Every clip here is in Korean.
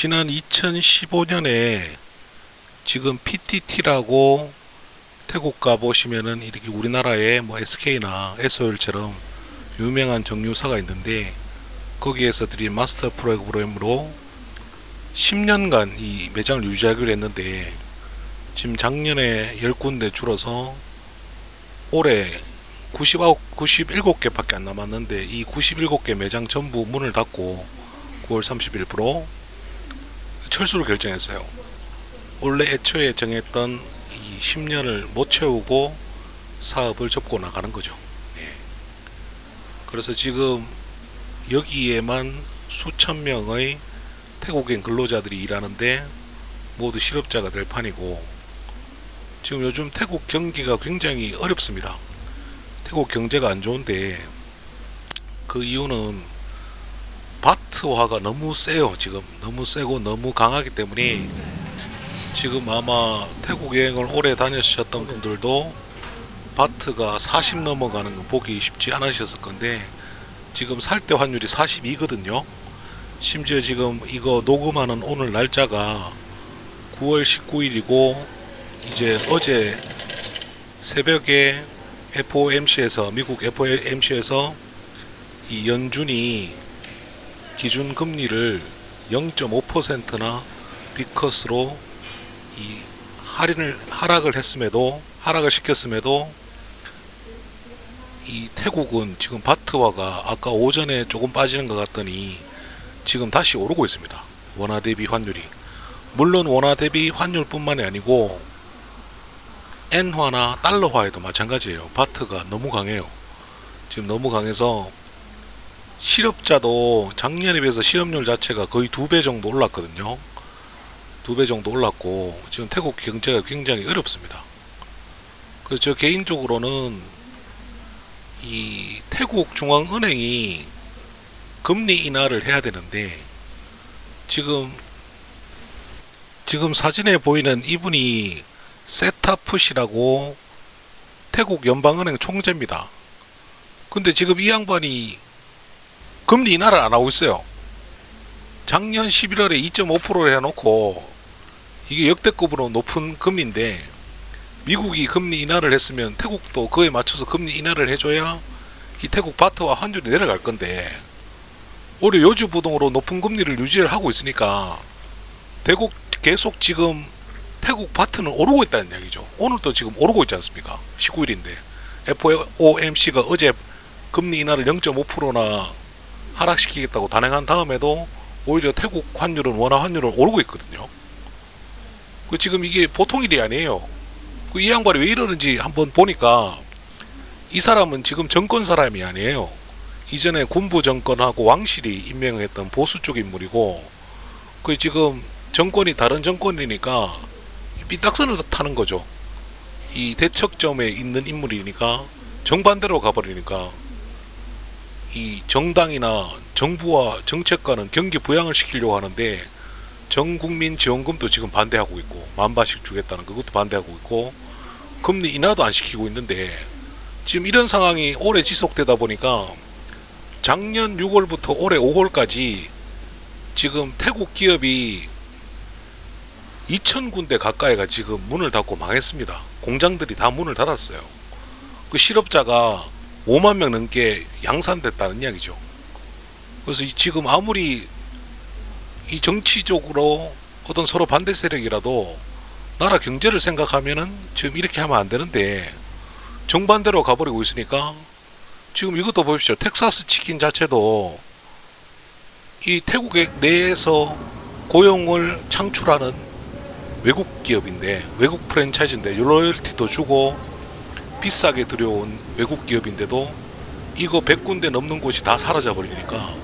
지난 2015년에 지금 PTT라고 태국 가보시면은 이렇게 우리나라에 뭐 SK나 SOL처럼 유명한 정유사가 있는데 거기에서 드린 마스터 프로그램으로 10년간 이 매장을 유지하기로 했는데 지금 작년에 10군데 줄어서 올해 99, 97개밖에 안 남았는데 이 97개 매장 전부 문을 닫고 9월 30일 부로 철수를 결정했어요. 원래 애초에 정했던 이 10년을 못 채우고 사업을 접고 나가는 거죠. 예. 그래서 지금 여기에만 수천 명의 태국인 근로자들이 일하는데 모두 실업자가 될 판이고 지금 요즘 태국 경기가 굉장히 어렵습니다. 태국 경제가 안 좋은데 그 이유는 바트화가 너무 세요. 지금 너무 세고 너무 강하기 때문에 지금 아마 태국 여행을 오래 다니셨던 분들도 바트가 40 넘어가는 거 보기 쉽지 않으셨을 건데 지금 살 때 환율이 42거든요. 심지어 지금 이거 녹음하는 오늘 날짜가 9월 19일이고 이제 어제 새벽에 FOMC에서 미국 FOMC에서 이 연준이 기준 금리를 0.5%나 비커스로 이 할인을 하락을 했음에도 하락을 시켰음에도 이 태국은 지금 바트화가 아까 오전에 조금 빠지는 것 같더니 지금 다시 오르고 있습니다. 원화 대비 환율이 물론 원화 대비 환율뿐만이 아니고 엔화나 달러화에도 마찬가지예요. 바트가 너무 강해요. 지금 너무 강해서 실업자도 작년에 비해서 실업률 자체가 거의 두 배 정도 올랐거든요. 두 배 정도 올랐고 지금 태국 경제가 굉장히 어렵습니다. 그래서 저 개인적으로는 이 태국 중앙은행이 금리 인하를 해야 되는데 지금 지금 사진에 보이는 이분이 세타풋이라고 태국 연방은행 총재입니다. 근데 지금 이 양반이 금리 인하를 안 하고 있어요. 작년 11월에 2.5%를 해놓고 이게 역대급으로 높은 금리인데 미국이 금리 인하를 했으면 태국도 그에 맞춰서 금리 인하를 해줘야 이 태국 바트와 환율이 내려갈 건데 올해 요주 부동으로 높은 금리를 유지를 하고 있으니까 대국 계속 지금 태국 바트는 오르고 있다는 이야기죠. 오늘도 지금 오르고 있지 않습니까? 19일인데 FOMC가 어제 금리 인하를 0.5%나 하락시키겠다고 단행한 다음에도 오히려 태국 환율은 원화 환율은 오르고 있거든요. 그 지금 이게 보통 일이 아니에요. 그 이 양반이 왜 이러는지 한번 보니까 이 사람은 지금 정권 사람이 아니에요. 이전에 군부 정권하고 왕실이 임명했던 보수 쪽 인물이고 그 지금 정권이 다른 정권이니까 삐딱선을 타는 거죠. 이 대척점에 있는 인물이니까 정반대로 가버리니까 이 정당이나 정부와 정책과는 경기 부양을 시키려고 하는데 전 국민 지원금도 지금 반대하고 있고 만 바씩 주겠다는 그것도 반대하고 있고 금리 인하도 안 시키고 있는데 지금 이런 상황이 오래 지속되다 보니까 작년 6월부터 올해 5월까지 지금 태국 기업이 2,000군데 가까이가 지금 문을 닫고 망했습니다. 공장들이 다 문을 닫았어요. 그 실업자가 5만 명 넘게 양산됐다는 이야기죠. 그래서 이 지금 아무리 이 정치적으로 어떤 서로 반대 세력이라도 나라 경제를 생각하면은 지금 이렇게 하면 안 되는데 정반대로 가버리고 있으니까 지금 이것도 보십시오. 텍사스 치킨 자체도 이 태국의 내에서 고용을 창출하는 외국 기업인데 외국 프랜차이즈인데 로열티도 주고 비싸게 들여온 외국 기업인데도 이거 100군데 넘는 곳이 다 사라져 버리니까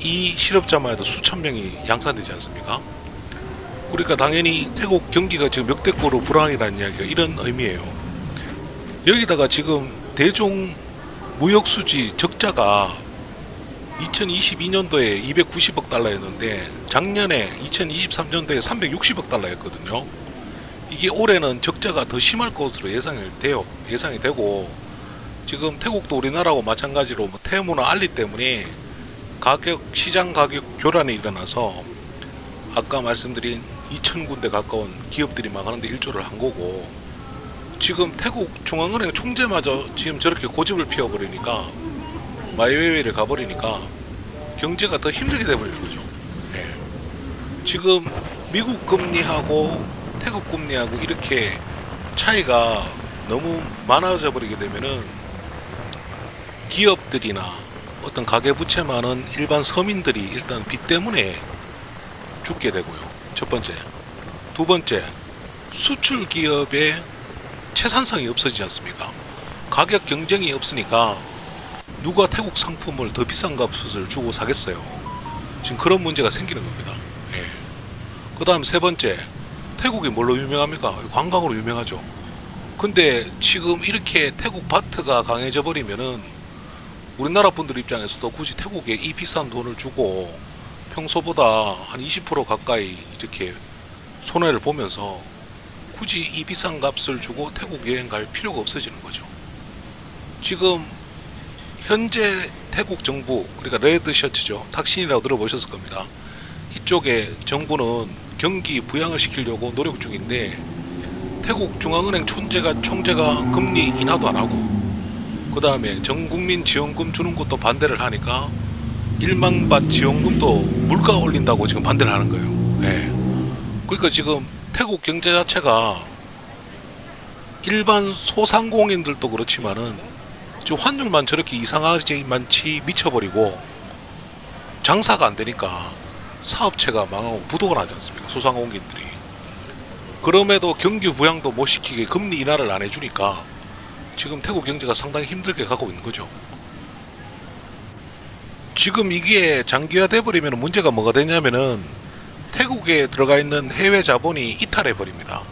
이 실업자만 해도 수천 명이 양산되지 않습니까? 그러니까 당연히 태국 경기가 지금 역대급으로 불황이라는 이야기가 이런 의미예요. 여기다가 지금 대중 무역 수지 적자가 2022년도에 290억 달러였는데 작년에 2023년도에 360억 달러였거든요. 이게 올해는 적자가 더 심할 것으로 예상이 돼요. 예상이 되고 지금 태국도 우리나라하고 마찬가지로 뭐 테무나 알리 때문에 가격 시장 가격 교란이 일어나서 아까 말씀드린 2,000군데 가까운 기업들이 망하는데 일조를 한 거고 지금 태국 중앙은행 총재마저 지금 저렇게 고집을 피워버리니까 마이웨이를 가버리니까 경제가 더 힘들게 돼버리는 거죠. 예. 지금 미국 금리하고 태국 금리하고 이렇게 차이가 너무 많아져 버리게 되면은 기업들이나 어떤 가계 부채 많은 일반 서민들이 일단 빚 때문에 죽게 되고요. 첫 번째. 두 번째. 수출 기업의 채산성이 없어지지 않습니까? 가격 경쟁이 없으니까 누가 태국 상품을 더 비싼 값을 주고 사겠어요. 지금 그런 문제가 생기는 겁니다. 예. 그 다음 세 번째. 태국이 뭘로 유명합니까? 관광으로 유명하죠. 근데 지금 이렇게 태국 바트가 강해져 버리면은 우리나라 분들 입장에서도 굳이 태국에 이 비싼 돈을 주고 평소보다 한 20% 가까이 이렇게 손해를 보면서 굳이 이 비싼 값을 주고 태국 여행 갈 필요가 없어지는 거죠. 지금 현재 태국 정부 그러니까 레드 셔츠죠. 탁신이라고 들어보셨을 겁니다. 이쪽에 정부는 경기 부양을 시키려고 노력 중인데 태국 중앙은행 총재가 총재가 금리 인하도 안 하고 그 다음에 전국민 지원금 주는 것도 반대를 하니까 일망밭 지원금도 물가 올린다고 지금 반대를 하는 거예요. 예. 그러니까 지금 태국 경제 자체가 일반 소상공인들도 그렇지만은 지금 환율만 저렇게 이상하지 많지 미쳐버리고 장사가 안 되니까 사업체가 망하고 부도가 나지 않습니까? 소상공인들이. 그럼에도 경기 부양도 못 시키게 금리 인하를 안 해주니까 지금 태국 경제가 상당히 힘들게 가고 있는 거죠. 지금 이게 장기화돼 버리면 문제가 뭐가 되냐면은 태국에 들어가 있는 해외 자본이 이탈해 버립니다.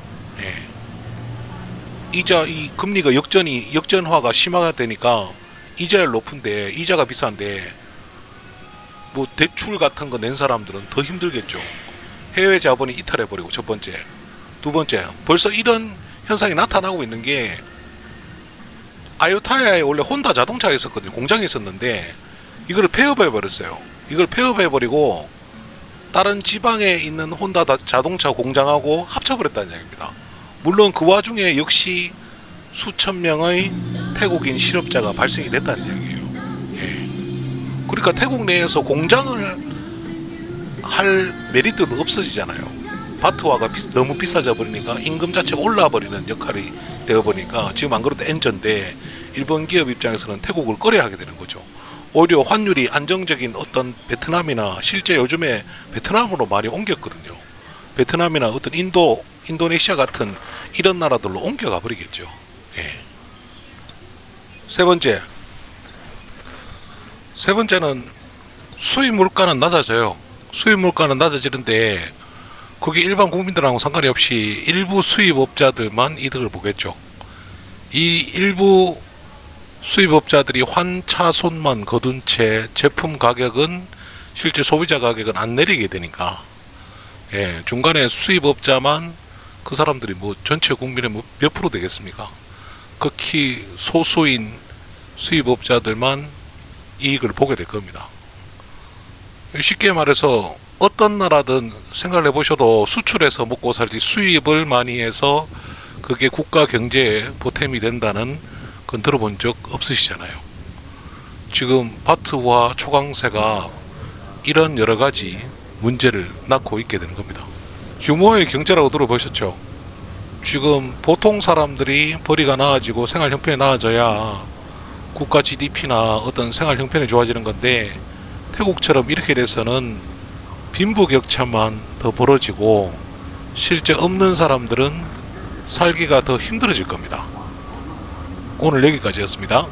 예. 이자 이 금리가 역전이 역전화가 심화가 되니까 이자율 높은데 이자가 비싼데 뭐 대출 같은 거 낸 사람들은 더 힘들겠죠. 해외 자본이 이탈해 버리고 첫 번째, 두 번째 벌써 이런 현상이 나타나고 있는 게 아요타야에 원래 혼다 자동차가 있었거든요. 공장이 있었는데 이거를 폐업해 버렸어요. 이걸 폐업해 버리고 다른 지방에 있는 혼다 다- 자동차 공장하고 합쳐버렸다는 이야기입니다. 물론 그 와중에 역시 수천 명의 태국인 실업자가 발생이 됐다는 이야기예요. 예. 그러니까 태국 내에서 공장을 할 메리트도 없어지잖아요. 바트화가 비- 너무 비싸져 버리니까 임금 자체가 올라 버리는 역할이 되어 버리니까 지금 안 그래도 엔저인데 일본 기업 입장에서는 태국을 꺼려야 하게 되는 거죠. 오히려 환율이 안정적인 어떤 베트남이나 실제 요즘에 베트남으로 많이 옮겼거든요. 베트남이나 어떤 인도, 인도네시아 같은 이런 나라들로 옮겨가 버리겠죠. 예. 세 번째. 세 번째는 수입 물가는 낮아져요. 수입 물가는 낮아지는데 그게 일반 국민들하고 상관이 없이 일부 수입업자들만 이득을 보겠죠. 이 일부 수입업자들이 환차손만 거둔 채 제품 가격은 실제 소비자 가격은 안 내리게 되니까 예, 중간에 수입업자만 그 사람들이 뭐 전체 국민의 뭐몇 프로 되겠습니까? 극히 소수인 수입업자들만 이익을 보게 될 겁니다. 쉽게 말해서 어떤 나라든 생각을 해보셔도 수출해서 먹고 살지 수입을 많이 해서 그게 국가 경제에 보탬이 된다는 건 들어본 적 없으시잖아요. 지금 바트와 초강세가 이런 여러 가지 문제를 낳고 있게 되는 겁니다. 규모의 경제라고 들어보셨죠? 지금 보통 사람들이 벌이가 나아지고 생활 형편이 나아져야 국가 GDP나 어떤 생활 형편이 좋아지는 건데 태국처럼 이렇게 돼서는 빈부격차만 더 벌어지고 실제 없는 사람들은 살기가 더 힘들어질 겁니다. 오늘 여기까지였습니다.